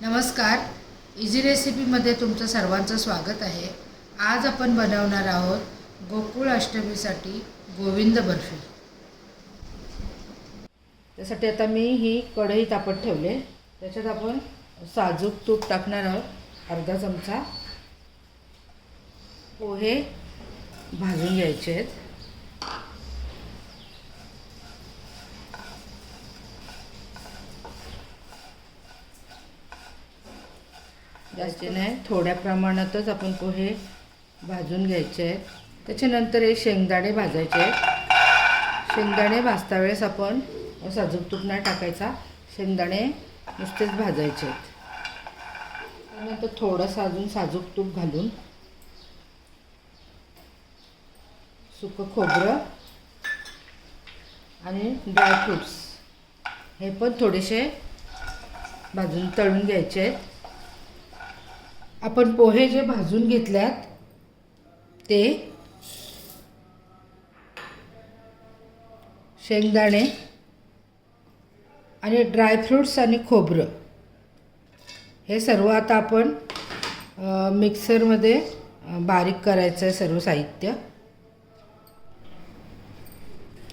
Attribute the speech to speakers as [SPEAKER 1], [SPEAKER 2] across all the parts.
[SPEAKER 1] नमस्कार. इझी रेसिपीमध्ये तुमचं सर्वांचं स्वागत आहे. आज आपण बनवणार आहोत गोकुळ अष्टमीसाठी गोविंद बर्फी. त्यासाठी आता मी ही कढई तापत ठेवले. त्याच्यात आपण साजूक तूप टाकणार आहोत अर्धा चमचा. पोहे भाजून घ्यायचे आहेत. जास्त नाही थोड्या प्रमाणातच आपण पोहे भाजून घ्यायचे आहेत त्याच्यानंतर हे शेंगदाणे भाजायचे आहेत. शेंगदाणे भाजता वेळेस आपण साजूक तूप नाही टाकायचा. शेंगदाणे नुसतेच भाजायचे आहेत. त्यानंतर थोडंसं अजून साजूक तूप घालून सुकं खोबरं आणि ड्रायफ्रूट्स हे पण थोडेसे भाजून तळून घ्यायचे आहेत. आपण पोहे जे भाजून घेतल्यात ते शेंगदाणे आणि ड्रायफ्रूट्स आणि खोबरं. हे सर्व आता आपण मिक्सरमध्ये बारीक करायचं आहे सर्व साहित्य.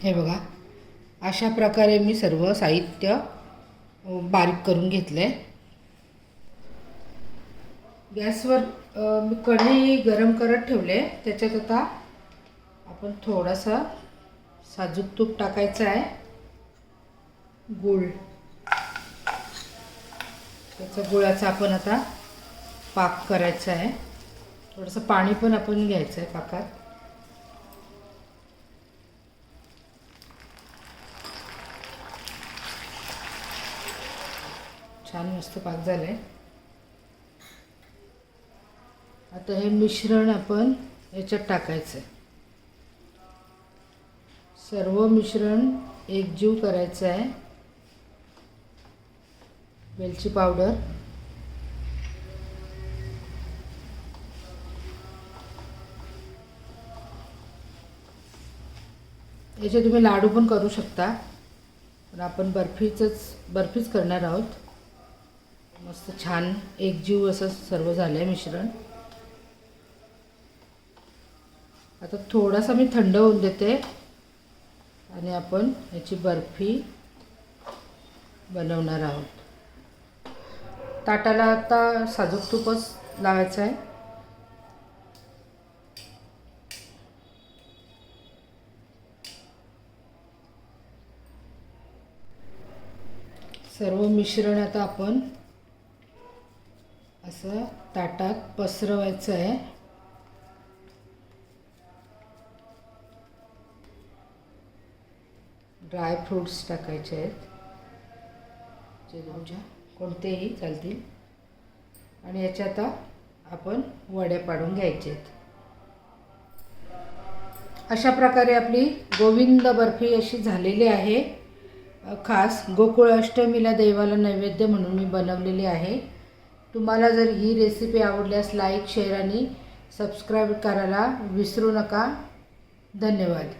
[SPEAKER 1] हे बघा अशा प्रकारे मी सर्व साहित्य बारीक करून घेतलं आहे गॅसवर मी कढई गरम करत ठेवले. त्याच्यात आता आपण थोडासा साजूक तूप टाकायचं आहे. गूळ. त्याचा गुळाचा आपण आता पाक करायचा आहे. थोडंसं पाणी पण आपण घ्यायचं आहे पाकात. छान मस्त पाक झालं आहे आता हे मिश्रण आपण याच्यात टाकायचं आहे सर्व मिश्रण एकजीव करायचं आहे वेलची पावडर. याचे तुम्ही लाडू पण करू शकता. पण आपण बर्फीचंच बर्फीच करणार आहोत. मस्त छान एकजीव असं सर्व झालं आहे मिश्रण. आता थोडासा मी थंड होऊन देते. आणि आपण याची बर्फी बनवणार आहोत. ताटाला आता साजूक तूपच लावायचं आहे. सर्व मिश्रण आता आपण असं ताटात पसरवायचं आहे. ड्राय फ्रूट्स टाकायचे आहेत. जे तुमच्या कोणतेही चालतील. आणि याच्या आता आपण वड्या पाडून घ्यायचे आहेत. अशा प्रकारे आपली गोविंद बर्फी अशी झालेली आहे. खास गोकुळ अष्टमीला देवाला नैवेद्य म्हणून मी बनवलेली आहे. तुम्हाला जर ही रेसिपी आवडल्यास लाईक शेअर आणि सबस्क्राईब करायला विसरू नका. धन्यवाद.